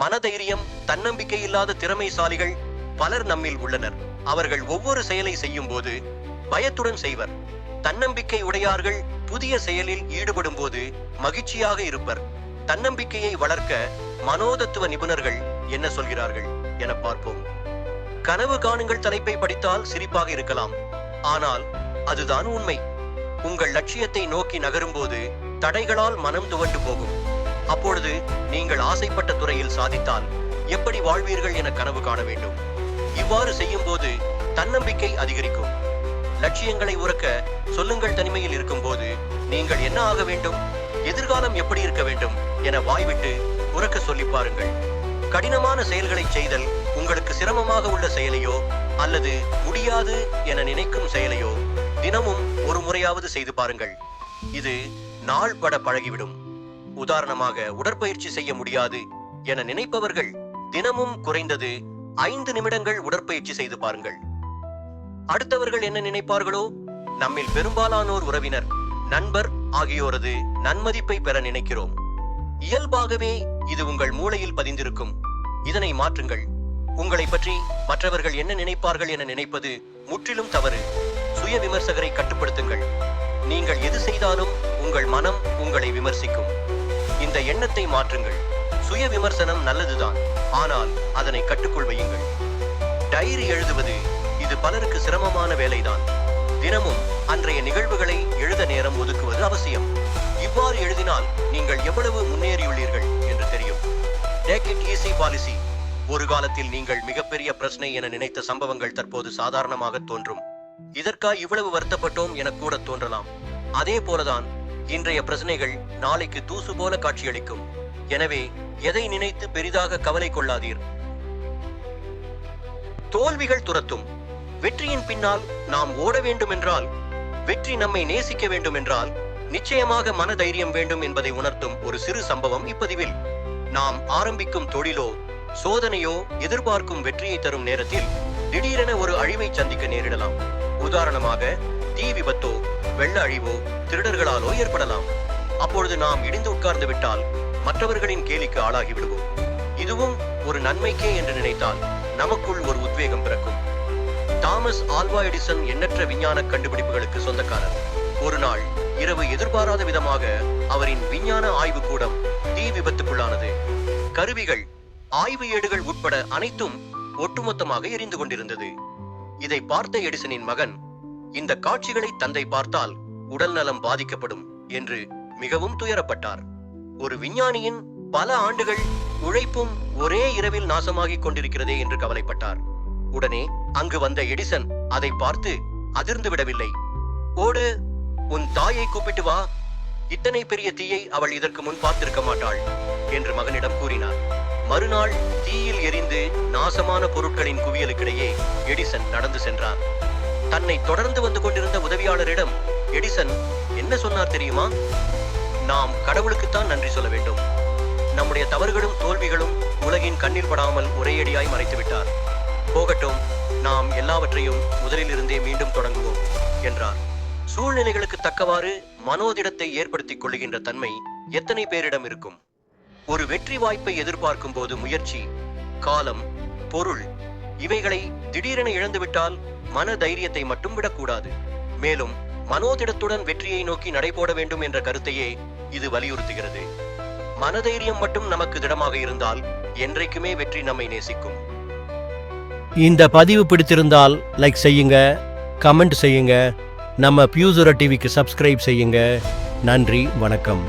மனதைரியம் தன்னம்பிக்கை இல்லாத திறமைசாலிகள் பலர் நம்மில் உள்ளனர். அவர்கள் ஒவ்வொரு செயலை செய்யும் போது பயத்துடன் செய்வர். தன்னம்பிக்கை உடையார்கள் புதிய செயலில் ஈடுபடும் போது மகிழ்ச்சியாக இருப்பர். தன்னம்பிக்கையை வளர்க்க மனோதத்துவ நிபுணர்கள் என்ன சொல்கிறார்கள் என பார்ப்போம். கனவு காணுங்கள் தலைப்பை படித்தால் சிரிப்பாக இருக்கலாம். ஆனால் அதுதான் உண்மை. உங்கள் லட்சியத்தை நோக்கி நகரும்போது தடைகளால் மனம் துவண்டு போகும். அப்பொழுது நீங்கள் ஆசைப்பட்ட துறையில் சாதித்தால் எப்படி வாழ்வீர்கள் என கனவு காண வேண்டும். இவ்வாறு செய்யும்போது தன்னம்பிக்கை அதிகரிக்கும். லட்சியங்களை உறக்க சொல்லுங்கள் தனிமையில் இருக்கும்போது நீங்கள் என்ன ஆக வேண்டும் எதிர்காலம் எப்படி இருக்க வேண்டும் என வாய்விட்டு உறக்க சொல்லி பாருங்கள். கடினமான செயல்களை செய்தல் உங்களுக்கு சிரமமாக உள்ள செயலையோ அல்லது முடியாது என நினைக்கும் செயலையோ தினமும் ஒரு முறையாவது செய்து பாருங்கள். இது நாள் பட பழகிவிடும். உதாரணமாக உடற்பயிற்சி செய்ய முடியாது என நினைப்பவர்கள் தினமும் குறைந்தது ஐந்து நிமிடங்கள் உடற்பயிற்சி செய்து பாருங்கள். அடுத்தவர்கள் என்ன நினைப்பார்களோ? நம்மில் பெரும்பாலானோர் உறவினர் நண்பர் ஆகியோரது நன்மதிப்பை பெற நினைக்கிறோம். இயல்பாகவே இது உங்கள் மூளையில் பதிந்திருக்கும். இதனை மாற்றுங்கள். உங்களை பற்றி மற்றவர்கள் என்ன நினைப்பார்கள் என நினைப்பது முற்றிலும் தவறு. சுய விமர்சகரை கட்டுப்படுத்துங்கள். நீங்கள் எது செய்தாலும் உங்கள் மனம் உங்களை விமர்சிக்கும். இந்த எண்ணத்தை மாற்றுங்கள். சுய விமர்சனம் நல்லதுதான். ஆனால் அதனை கட்டுக்குள் வையுங்கள். டைரி எழுதுவது இது பலருக்கு சிரமமான வேலைதான். தினமும் அன்றைய நிகழ்வுகளை எழுத நேரம் ஒதுக்குவது அவசியம். இவ்வாறு எழுதினால் நீங்கள் எவ்வளவு முன்னேறியுள்ளீர்கள் என்று தெரியும். டேக் இட் ஈஸி பாலிசி ஒரு காலத்தில் நீங்கள் மிகப்பெரிய பிரச்சனை என நினைத்த சம்பவங்கள் தற்போது சாதாரணமாக தோன்றும். இதற்காய் இவ்வளவு வருத்தப்பட்டோம் என கூட தோன்றலாம். அதே போலதான் இன்றைய பிரச்சனைகள் நாளைக்கு தூசு போல காட்சியளிக்கும். எனவே எதை நினைத்து பெரிதாக கவலை கொள்ளாதீர். தோல்விகள் துரத்தும். வெற்றியின் பின்னால் நாம் ஓட வேண்டும் என்றால் வெற்றி நம்மை நேசிக்க வேண்டும் என்றால் நிச்சயமாக மன தைரியம் வேண்டும் என்பதை உணர்த்தும் ஒரு சிறு சம்பவம் இப்பதிவில். நாம் ஆரம்பிக்கும் தொழிலோ சோதனையோ எதிர்பார்க்கும் வெற்றியை தரும் நேரத்தில் திடீரென ஒரு அழிவை சந்திக்க நேரிடலாம். உதாரணமாக தீ விபத்தோ வெள்ள அழிவோ திருடர்களாலோ ஏற்படலாம். அப்பொழுது நாம் இடிந்து உட்கார்ந்து விட்டால் மற்றவர்களின் கேலிக்கு ஆளாகி விடுவோம் இதுவும் ஒரு நன்மைக்கே என்று நினைத்தால் நமக்குள் ஒரு உத்வேகம் பிறக்கும். தாமஸ் ஆல்வா எடிசன் எண்ணற்ற விஞ்ஞான கண்டுபிடிப்புகளுக்கு சொந்தக்காரர். ஒரு நாள் இரவு எதிர்பாராத விதமாக அவரின் விஞ்ஞான ஆய்வு கூடம் தீ விபத்துக்குள்ளானது. கருவிகள் ஆய்வு ஏடுகள் உட்பட அனைத்தும் ஒட்டுமொத்தமாக எரிந்து கொண்டிருந்தது. இதை பார்த்த எடிசனின் மகன் இந்த காட்சிகளை தந்தை பார்த்தால் உடல் நலம் பாதிக்கப்படும் என்று மிகவும் துயரப்பட்டார். ஒரு விஞ்ஞானியின் பல ஆண்டுகள் உழைப்பும் ஒரே இரவில் நாசமாகிக் கொண்டிருக்கிறதே என்று கவலைப்பட்டார். உடனே அங்கு வந்த எடிசன் அதை பார்த்து அதிர்ந்து விடவில்லை. ஓடு உன் தாயை கூப்பிட்டு வா. இத்தனை பெரிய தீயை அவள் இதற்கு முன் பார்த்திருக்க மாட்டாள் என்று மகனிடம் கூறினார். மறுநாள் தீயில் எரிந்து நாசமான பொருட்களின் குவியலுக்கிடையே எடிசன் நடந்து சென்றார். தன்னை தொடர்ந்து வந்து கொண்டிருந்த உதவியாளரிடம் எடிசன் என்ன சொன்னார் தெரியுமா? நாம் கடவுளுக்குத்தான் நன்றி சொல்ல வேண்டும். நம்முடைய தவறுகளும் தோல்விகளும் உலகின் கண்ணில் படாமல் ஒரேயடியாய் மறைத்து விட்டார். போகட்டும் நாம் எல்லாவற்றையும் முதலில் இருந்தே மீண்டும் தொடங்குவோம் என்றார். சூழ்நிலைகளுக்கு தக்கவாறு மனோதிடத்தை ஏற்படுத்திக் கொள்ளுகின்ற தன்மை எத்தனை பேரிடம் இருக்கும்? ஒரு வெற்றி வாய்ப்பை எதிர்பார்க்கும் போது முயற்சி காலம் பொருள் இவைகளை திடீரென இழந்துவிட்டால் மன தைரியத்தை மட்டும் விடக்கூடாது. மேலும் மனோதிடத்துடன் வெற்றியை நோக்கி நடைபோட வேண்டும் என்ற கருத்தையே இது வலியுறுத்துகிறது. மனதைரியம் மட்டும் நமக்கு திடமாக இருந்தால் என்றைக்குமே வெற்றி நம்மை நேசிக்கும். இந்த பதிவு பிடித்திருந்தால் லைக் செய்யுங்க கமெண்ட் செய்யுங்க நம்ம பியூசுரா டிவிக்கு சப்ஸ்கிரைப் செய்யுங்க. நன்றி வணக்கம்.